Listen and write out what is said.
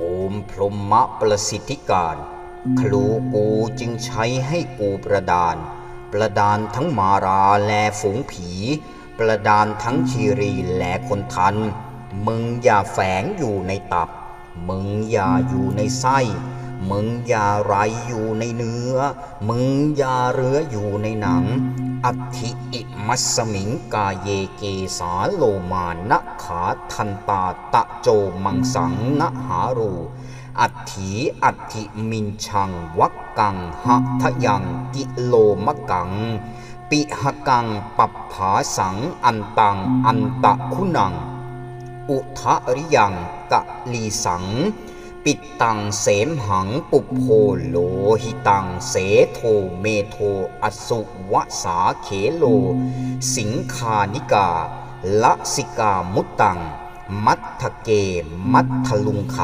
โอมพรหมะประสิทธิการ ครูกูจึงใช้ให้กูประดาน ประดานทั้งมาราแลฝูงผี ประดานทั้งชีรีแลคนทัน มึงอย่าแฝงอยู่ในตับ มึงอย่าอยู่ในไส้ มึงอย่าไรอยู่ในเนื้อ มึงอย่าเรืออยู่ในหนัง อัติอิมัสมิงกาเยเกสาโลมานะขาทันตาตะโจมังสังนะหารู อัตถีอัถิมินชังวักกังหะทะยังกิโลมะกัง ปิหกังปัปผาสังอันตังอันตะคุณัง อุทะริยังกะลีสัง ปิดตังเสมหังปุโพโลหิตังเสโทเมโทอสุวสาเขโล สิงคานิกาละสิกามุตตัง มัทธเก มัทธลุงค